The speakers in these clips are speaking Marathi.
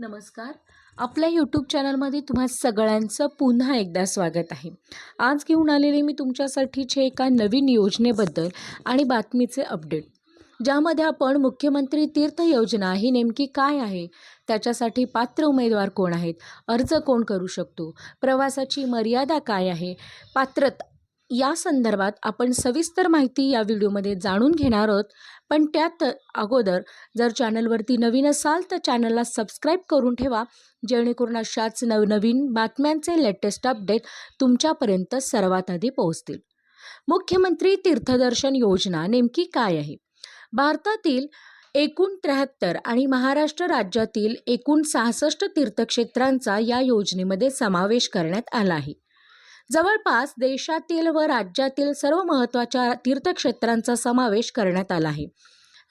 नमस्कार. आपल्या यूट्यूब चॅनलमध्ये तुम्हा सगळ्यांचं पुन्हा एकदा स्वागत आहे. आज घेऊन आलेले मी तुमच्यासाठीचे एका नवीन योजनेबद्दल आणि बातमीचे अपडेट ज्यामध्ये आपण मुख्यमंत्री तीर्थ योजना ही नेमकी काय आहे? त्याच्यासाठी पात्र उमेदवार कोण आहेत? अर्ज कोण करू शकतो? प्रवासाची मर्यादा काय आहे? पात्रता या संदर्भात आपण सविस्तर माहिती या व्हिडिओमध्ये जाणून घेणार आहोत. पण त्यात अगोदर जर चॅनलवरती नवीन असाल तर चॅनलला सबस्क्राईब करून ठेवा. जेणेकरून अशाच नवनवीन बातम्यांचे लेटेस्ट अपडेट तुमच्यापर्यंत सर्वात आधी पोहोचतील. मुख्यमंत्री तीर्थदर्शन योजना नेमकी काय आहे? भारतातील एकूण त्र्याहत्तर आणि महाराष्ट्र राज्यातील एकूण सहासष्ट तीर्थक्षेत्रांचा या योजनेमध्ये समावेश करण्यात आला आहे. जवळपास देशातील व राज्यातील सर्व महत्त्वाच्या तीर्थक्षेत्रांचा समावेश करण्यात आला आहे.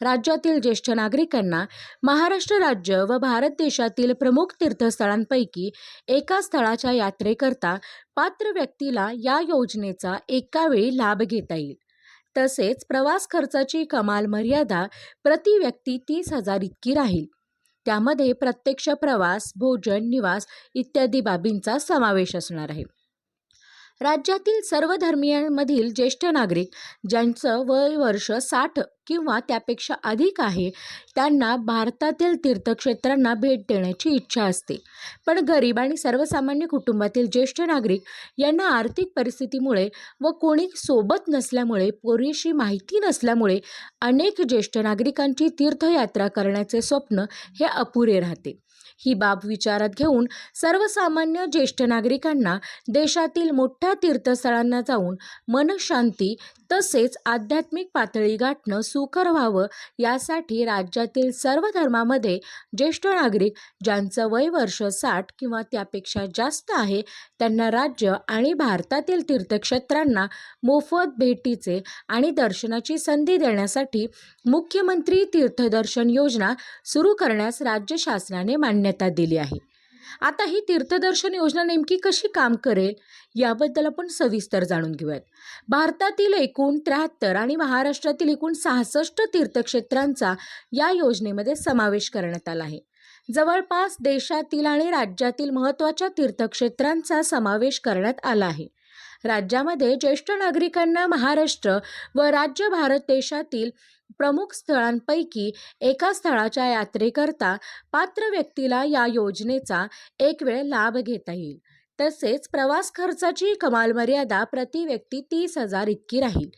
राज्यातील ज्येष्ठ नागरिकांना महाराष्ट्र राज्य व भारत देशातील प्रमुख तीर्थस्थळांपैकी एका स्थळाच्या यात्रेकरता पात्र व्यक्तीला या योजनेचा एकावेळी लाभ घेता येईल. तसेच प्रवास खर्चाची कमाल मर्यादा प्रति व्यक्ती तीस हजार इतकी राहील. त्यामध्ये प्रत्यक्ष प्रवास भोजन निवास इत्यादी बाबींचा समावेश असणार आहे. राज्यातील सर्व धर्मियांमधील ज्येष्ठ नागरिक ज्यांचं वय वर्ष साठ किंवा त्यापेक्षा अधिक आहे त्यांना भारतातील तीर्थक्षेत्रांना भेट देण्याची इच्छा असते. पण गरीब आणि सर्वसामान्य कुटुंबातील ज्येष्ठ नागरिक यांना आर्थिक परिस्थितीमुळे व कोणी सोबत नसल्यामुळे पुरेशी माहिती नसल्यामुळे अनेक ज्येष्ठ नागरिकांची तीर्थयात्रा करण्याचे स्वप्न हे अपुरे राहते. ही बाब विचारात घेऊन सर्वसामान्य ज्येष्ठ नागरिकांना देशातील मोठ्या तीर्थस्थळांना जाऊन मनशांती तसेच आध्यात्मिक पातळी गाठणं सुकर व्हावं यासाठी राज्यातील सर्व धर्मामध्ये ज्येष्ठ नागरिक ज्यांचं वय वर्ष साठ किंवा त्यापेक्षा जास्त आहे त्यांना राज्य आणि भारतातील तीर्थक्षेत्रांना मोफत भेटीचे आणि दर्शनाची संधी देण्यासाठी मुख्यमंत्री तीर्थदर्शन योजना सुरू करण्यास राज्य शासनाने मान्यता दिली आहे. आता ही तीर्थदर्शन योजना नेमकी कशी काम करेल याबद्दल आपण सविस्तर जाणून घेऊयात. भारतातील एकूण त्र्याहत्तर आणि महाराष्ट्रातील एकूण सहासष्ट तीर्थक्षेत्रांचा या योजनेमध्ये समावेश करण्यात आला आहे. जवळपास देशातील आणि राज्यातील महत्त्वाच्या तीर्थक्षेत्रांचा समावेश करण्यात आला आहे. राज्यामध्ये ज्येष्ठ नागरिकांना महाराष्ट्र व राज्य भारत देशातील प्रमुख स्थळांपैकी एका स्थळाच्या यात्रेकरता पात्र व्यक्तीला या योजनेचा एक वेळ लाभ घेता येईल. तसेच प्रवास खर्चाची कमाल मर्यादा प्रति व्यक्ती तीस हजार इतकी राहील.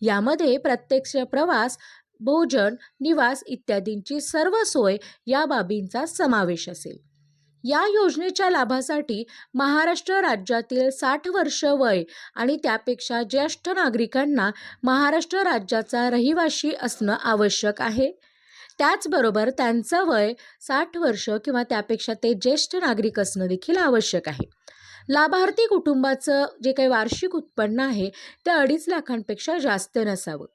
यामध्ये प्रत्यक्ष प्रवास भोजन निवास इत्यादींची सर्व सोय या बाबींचा समावेश असेल. या योजनेच्या लाभासाठी महाराष्ट्र राज्यातील साठ वर्ष वय आणि त्यापेक्षा ज्येष्ठ नागरिकांना महाराष्ट्र राज्याचा रहिवाशी असणं आवश्यक आहे. त्याचबरोबर त्यांचं वय साठ वर्ष किंवा त्यापेक्षा ते ज्येष्ठ नागरिक असणं देखील आवश्यक आहे. लाभार्थी कुटुंबाचं जे काही वार्षिक उत्पन्न आहे ते अडीच लाखांपेक्षा जास्त नसावं.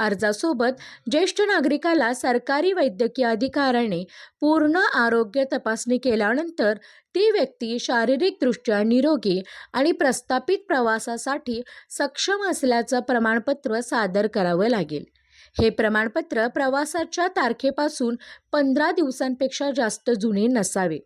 अर्जासोबत ज्येष्ठ नागरिकाला सरकारी वैद्यकीय अधिकाऱ्याने पूर्ण आरोग्य तपासणी केल्यानंतर ती व्यक्ती शारीरिकदृष्ट्या निरोगी आणि प्रस्थापित प्रवासासाठी सक्षम असल्याचं प्रमाणपत्र सादर करावं लागेल. हे प्रमाणपत्र प्रवासाच्या तारखेपासून पंधरा दिवसांपेक्षा जास्त जुने नसावे.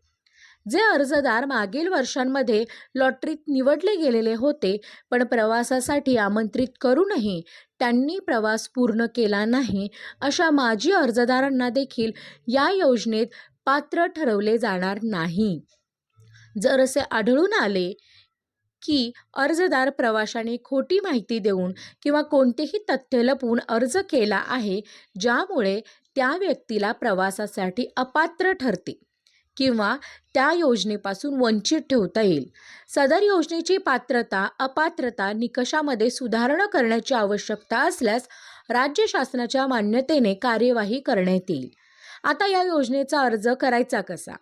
जे अर्जदार मागील वर्षांमध्ये लॉटरीत निवडले गेलेले होते पण प्रवासासाठी आमंत्रित करूनही त्यांनी प्रवास पूर्ण केला नाही अशा माजी अर्जदारांना देखील या योजनेत पात्र ठरवले जाणार नाही. जर असे आढळून आले की अर्जदार प्रवाशाने खोटी माहिती देऊन किंवा कोणतेही तथ्य लपवून अर्ज केला आहे ज्यामुळे त्या व्यक्तीला प्रवासासाठी अपात्र ठरते. किंवा त्या योजनेपासून वंचित ठेवता येईल. सदर योजनेची पात्रता अपात्रता निकषामध्ये सुधारणा करण्याची आवश्यकता असल्यास राज्य शासनाच्या मान्यतेने कार्यवाही करण्यात येईल. आता या योजनेचा अर्ज करायचा कसा?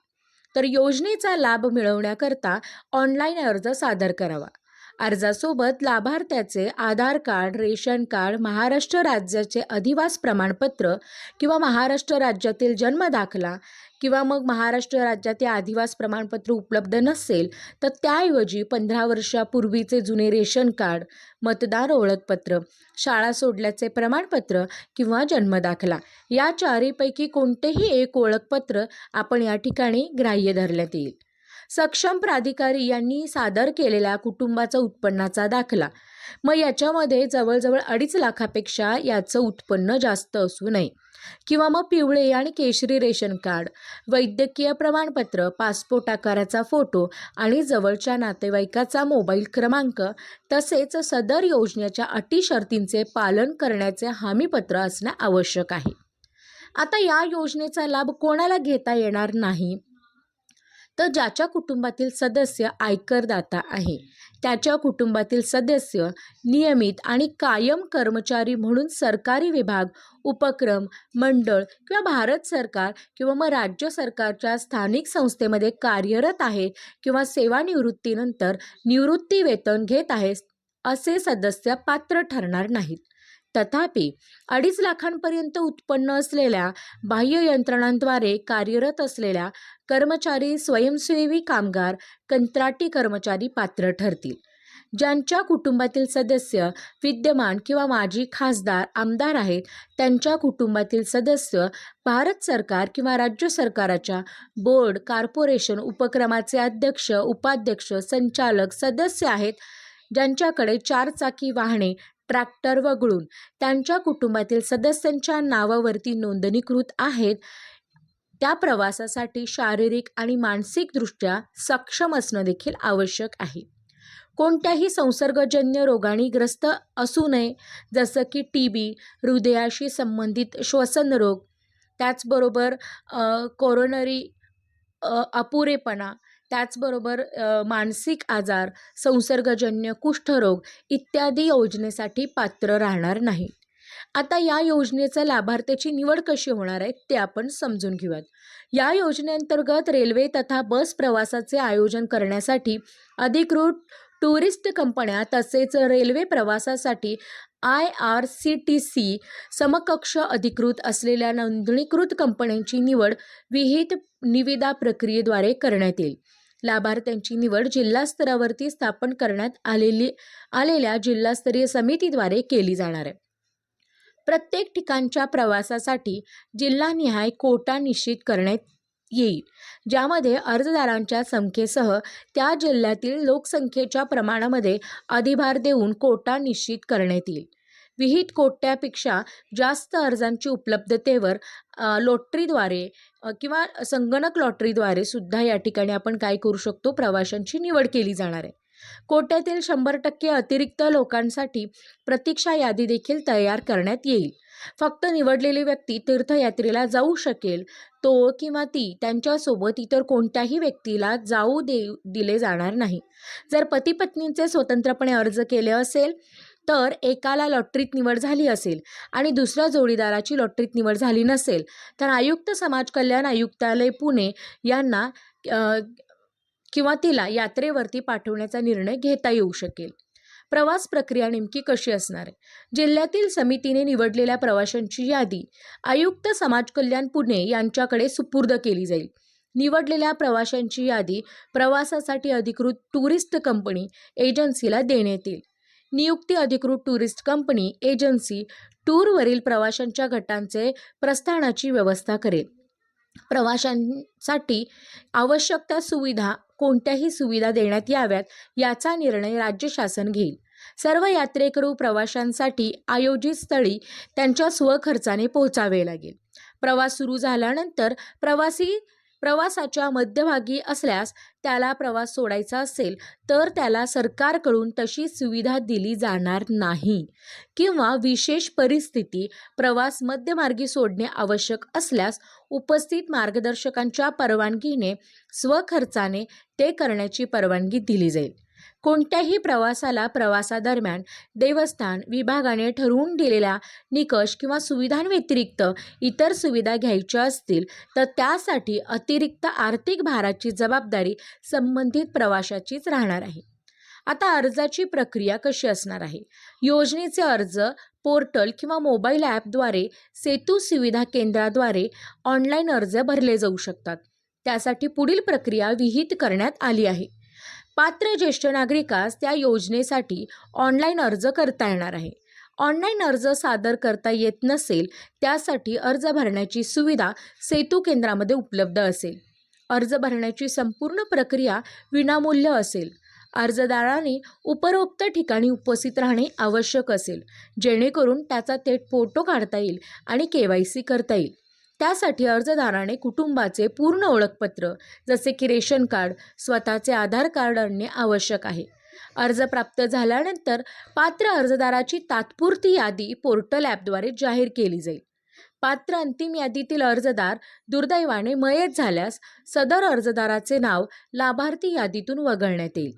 तर योजनेचा लाभ मिळवण्याकरता ऑनलाईन अर्ज सादर करावा. अर्जासोबत लाभार्थ्याचे Aadhaar card ration card Maharashtra राज्याचे अधिवास प्रमाणपत्र किंवा महाराष्ट्र राज्यातील जन्म दाखला किंवा मग महाराष्ट्र राज्यातील आदिवास प्रमाणपत्र उपलब्ध नसेल तर त्याऐवजी पंधरा वर्षापूर्वीचे जुने रेशन कार्ड मतदार ओळखपत्र शाळा सोडल्याचे प्रमाणपत्र किंवा जन्मदाखला या चारीपैकी कोणतेही एक ओळखपत्र आपण या ठिकाणी ग्राह्य धरण्यात येईल. सक्षम प्राधिकारी यांनी सादर केलेल्या कुटुंबाचा उत्पन्नाचा दाखला मग याच्यामध्ये जवळजवळ अडीच लाखापेक्षा याचं उत्पन्न जास्त असू नये. किंवा मग पिवळे आणि केशरी रेशन कार्ड वैद्यकीय प्रमाणपत्र पासपोर्ट आकाराचा फोटो आणि जवळच्या नातेवाईकाचा मोबाईल क्रमांक तसेच सदर योजनेच्या अटी शर्तींचे पालन करण्याचे हमीपत्र असणे आवश्यक आहे. आता या योजनेचा लाभ कोणाला घेता येणार नाही? तर ज्याच्या कुटुंबातील सदस्य आयकरदाता आहे. त्याच्या कुटुंबातील सदस्य नियमित आणि कायम कर्मचारी म्हणून सरकारी विभाग उपक्रम मंडळ किंवा भारत सरकार किंवा मग राज्य सरकारच्या स्थानिक संस्थेमध्ये कार्यरत आहेत किंवा सेवानिवृत्तीनंतर निवृत्ती वेतन घेत आहेत असे सदस्य पात्र ठरणार नाहीत. तथापि अडीच लाखांपर्यंत उत्पन्न असलेल्या बाह्य यंत्रणांद्वारे कार्यरत असलेल्या कर्मचारी स्वयंसेवी कामगार कंत्राटी कर्मचारी पात्र ठरतील. ज्यांच्या कुटुंबातील सदस्य विद्यमान किंवा माजी खासदार आमदार आहेत त्यांच्या कुटुंबातील सदस्य भारत सरकार किंवा राज्य सरकाराच्या बोर्ड कॉर्पोरेशन उपक्रमाचे अध्यक्ष उपाध्यक्ष संचालक सदस्य आहेत ज्यांच्याकडे चारचाकी वाहने ट्रॅक्टर वगळून त्यांच्या कुटुंबातील सदस्यांच्या नावावरती नोंदणीकृत आहेत. त्या प्रवासासाठी शारीरिक आणि मानसिकदृष्ट्या सक्षम असणं देखील आवश्यक आहे. कोणत्याही संसर्गजन्य रोगाने ग्रस्त असू नये जसं की टी बी हृदयाशी संबंधित श्वसन रोग त्याचबरोबर कोरोनरी अपुरेपणा त्याचबरोबर मानसिक आजार संसर्गजन्य कुष्ठरोग इत्यादी योजनेसाठी पात्र राहणार नाही. आता या योजनेचा लाभार्थ्याची निवड कशी होणार आहे ते आपण समजून घेऊयात. या योजनेअंतर्गत रेल्वे तथा बस प्रवासाचे आयोजन करण्यासाठी अधिकृत टुरिस्ट कंपन्या तसेच रेल्वे प्रवासासाठी I R C T C समकक्ष अधिकृत असलेल्या नोंदणीकृत कंपन्यांची निवड विहित निविदा प्रक्रियेद्वारे करण्यात येईल. लाभार्थ्यांची निवड जिल्हास्तरावरती स्थापन करण्यात आलेली आलेल्या जिल्हास्तरीय समितीद्वारे केली जाणार आहे. प्रत्येक ठिकाणच्या प्रवासासाठी जिल्हानिहाय कोटा निश्चित करण्यात येईल ज्यामध्ये अर्जदारांच्या संख्येसह त्या जिल्ह्यातील लोकसंख्येच्या प्रमाणामध्ये अधिभार देऊन कोटा निश्चित करण्यात येईल. विहित कोट्यापेक्षा जास्त अर्जांची उपलब्धतेवर लॉटरीद्वारे किंवा संगणक लॉटरीद्वारे सुद्धा या ठिकाणी आपण काय करू शकतो? प्रवाशांची निवड केली जाणार आहे. कोट्यातील शंभर टक्के अतिरिक्त लोकांसाठी प्रतीक्षा यादी देखील तयार करण्यात येईल. फक्त निवडलेली व्यक्ती तीर्थयात्रेला जाऊ शकेल तो किंवा ती त्यांच्यासोबत इतर कोणत्याही व्यक्तीला जाऊ दे दिले जाणार नाही. जर पती पत्नीचे स्वतंत्रपणे अर्ज केले असेल तर एकाला लॉटरीत निवड झाली असेल आणि दुसऱ्या जोडीदाराची लॉटरीत निवड झाली नसेल तर आयुक्त समाज कल्याण आयुक्तालय पुणे यांना किंवा तिला यात्रेवरती पाठवण्याचा निर्णय घेता येऊ शकेल. प्रवास प्रक्रिया नेमकी कशी असणार? आहे जिल्ह्यातील समितीने निवडलेल्या प्रवाशांची यादी आयुक्त समाज कल्याण पुणे यांच्याकडे सुपूर्द केली जाईल. निवडलेल्या प्रवाशांची यादी प्रवासासाठी अधिकृत टुरिस्ट कंपनी एजन्सीला देण्यात येईल. नियुक्ती अधिकृत टुरिस्ट कंपनी एजन्सी टूरवरील प्रवाशांच्या गटांचे प्रस्थानाची व्यवस्था करेल. प्रवाशांसाठी आवश्यक त्या सुविधा कोणत्याही सुविधा देण्यात याव्यात याचा निर्णय राज्य शासन घेईल. सर्व यात्रेकरू प्रवाशांसाठी आयोजित स्थळी त्यांच्या स्वखर्चाने पोहोचावे लागेल. प्रवास सुरू झाल्यानंतर प्रवासी प्रवासाच्या मध्यभागी असल्यास त्याला प्रवास सोडायचा असेल तर त्याला सरकारकडून तशी सुविधा दिली जाणार नाही. किंवा विशेष परिस्थिती प्रवास मध्यमार्गी सोडणे आवश्यक असल्यास उपस्थित मार्गदर्शकांच्या परवानगीने स्वखर्चाने ते करण्याची परवानगी दिली जाईल. कोणत्याही प्रवासाला प्रवासादरम्यान देवस्थान विभागाने ठरवून दिलेल्या निकष किंवा सुविधांव्यतिरिक्त इतर सुविधा घ्यायच्या असतील तर त्यासाठी अतिरिक्त आर्थिक भाराची जबाबदारी संबंधित प्रवाशाचीच राहणार आहे. आता अर्जाची प्रक्रिया कशी असणार आहे? योजनेचे अर्ज पोर्टल किंवा मोबाईल ॲपद्वारे सेतू सुविधा केंद्राद्वारे ऑनलाईन अर्ज भरले जाऊ शकतात. त्यासाठी पुढील प्रक्रिया विहित करण्यात आली आहे. पात्र ज्येष्ठ नागरिकास त्या योजनेसाठी ऑनलाईन अर्ज करता येणार आहे. ऑनलाईन अर्ज सादर करता येत नसेल त्यासाठी अर्ज भरण्याची सुविधा सेतू केंद्रामध्ये उपलब्ध असेल. अर्ज भरण्याची संपूर्ण प्रक्रिया विनामूल्य असेल. अर्जदाराने उपरोक्त ठिकाणी उपस्थित राहणे आवश्यक असेल जेणेकरून त्याचा थेट फोटो काढता येईल आणि के वाय सी करता येईल. त्यासाठी अर्जदाराने कुटुंबाचे पूर्ण ओळखपत्र जसे की रेशन कार्ड स्वतःचे आधार कार्ड आणणे आवश्यक आहे. अर्ज प्राप्त झाल्यानंतर पात्र अर्जदाराची तात्पुरती यादी पोर्टल ॲपद्वारे जाहीर केली जाईल. पात्र अंतिम यादीतील अर्जदार दुर्दैवाने मयत झाल्यास सदर अर्जदाराचे नाव लाभार्थी यादीतून वगळण्यात येईल.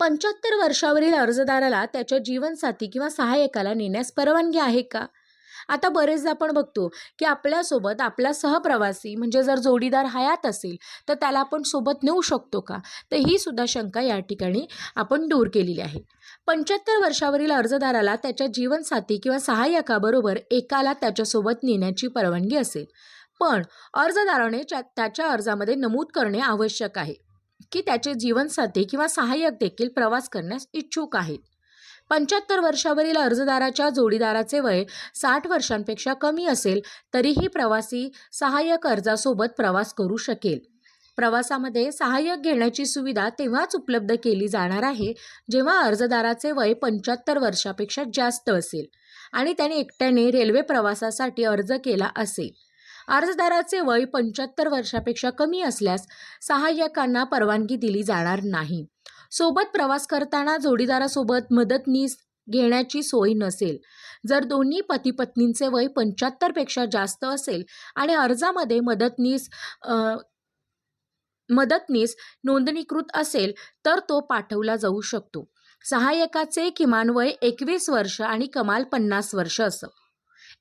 पंच्याहत्तर वर्षावरील अर्जदाराला त्याच्या जीवनसाथी किंवा सहाय्यकाला नेण्यास परवानगी आहे का? आता बरेचदा आपण बघतो की आपल्यासोबत आपला सहप्रवासी म्हणजे जर जोडीदार हयात असेल तर त्याला आपण सोबत नेऊ शकतो का? तर ही सुद्धा शंका या ठिकाणी आपण दूर केलेली आहे. पंच्याहत्तर वर्षावरील अर्जदाराला त्याच्या जीवनसाथी किंवा सहाय्यकाबरोबर एकाला त्याच्यासोबत नेण्याची परवानगी असेल. पण अर्जदाराने त्याच्या अर्जामध्ये नमूद करणे आवश्यक आहे की त्याचे जीवनसाथी किंवा सहाय्यक देखील प्रवास करण्यास इच्छुक आहेत. पंच्याहत्तर वर्षावरील अर्जदाराच्या जोडीदाराचे वय साठ वर्षांपेक्षा कमी असेल तरीही प्रवासी सहाय्यक अर्जासोबत प्रवास करू शकेल. प्रवासामध्ये सहाय्यक घेण्याची सुविधा तेव्हाच उपलब्ध केली जाणार आहे जेव्हा अर्जदाराचे वय पंच्याहत्तर वर्षापेक्षा जास्त असेल आणि त्याने एकट्याने रेल्वे प्रवासासाठी अर्ज केला असेल. अर्जदाराचे वय पंच्याहत्तर वर्षापेक्षा कमी असल्यास सहाय्यकांना परवानगी दिली जाणार नाही. सोबत प्रवास करताना जोडीदारासोबत मदतनीस घेण्याची सोय नसेल. जर दोन्ही पती पत्नींचे वय पंच्याहत्तरपेक्षा जास्त असेल आणि अर्जामध्ये मदतनीस मदतनीस नोंदणीकृत असेल तर तो पाठवला जाऊ शकतो. सहाय्यकाचे किमान वय एकवीस वर्ष आणि कमाल पन्नास वर्ष असं.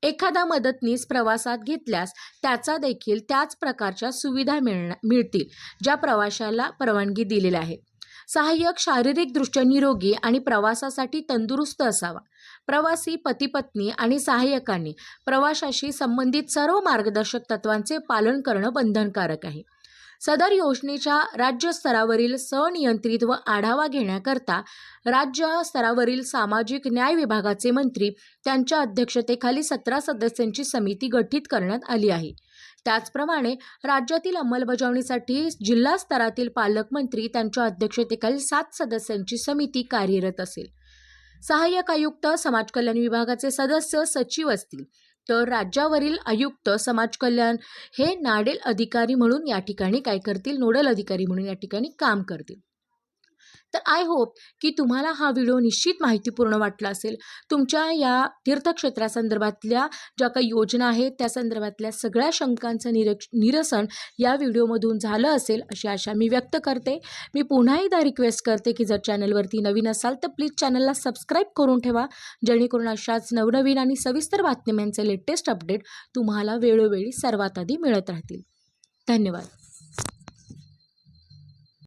एखादा मदतनीस प्रवासात घेतल्यास त्याचा देखील त्याच प्रकारच्या सुविधा मिळणार मिळतील ज्या प्रवाशाला परवानगी दिलेल्या आहे. सहाय्यक शारीरिकदृष्ट्या निरोगी आणि प्रवासासाठी तंदुरुस्त असावा. प्रवासी पतीपत्नी आणि सहाय्यकांनी प्रवाशाशी संबंधित सर्व मार्गदर्शक तत्वांचे पालन करणं बंधनकारक आहे. सदर योजनेच्या राज्य स्तरावरील सनियंत्रित व आढावा घेण्याकरता राज्य स्तरावरील सामाजिक न्याय विभागाचे मंत्री त्यांच्या अध्यक्षतेखाली सतरा सदस्यांची समिती गठीत करण्यात आली आहे. त्याचप्रमाणे राज्यातील अंमलबजावणीसाठी जिल्हा स्तरातील पालकमंत्री त्यांच्या अध्यक्षतेखाली सात सदस्यांची समिती कार्यरत असेल. सहाय्यक आयुक्त समाज कल्याण विभागाचे सदस्य सचिव असतील. तर राज्यावरील आयुक्त समाज कल्याण हे नाडेल अधिकारी म्हणून या ठिकाणी काय करतील? नोडल अधिकारी म्हणून या ठिकाणी काम करतील. तर आय होप की तुम्हाला हा व्हिडिओ निश्चित माहितीपूर्ण वाटला असेल. तुमच्या या तीर्थक्षेत्रासंदर्भातल्या ज्या काही योजना आहेत त्या संदर्भातल्या सगळ्या शंकांचं निरक्ष निरसन या व्हिडिओमधून झालं असेल अशी आशा मी व्यक्त करते. मी पुन्हा एकदा रिक्वेस्ट करते की जर चॅनलवरती नवीन असाल तर प्लीज चॅनलला सबस्क्राईब करून ठेवा. जेणेकरून अशाच नवनवीन आणि सविस्तर बातम्यांचे लेटेस्ट अपडेट तुम्हाला वेळोवेळी सर्वात आधी मिळत राहतील. धन्यवाद.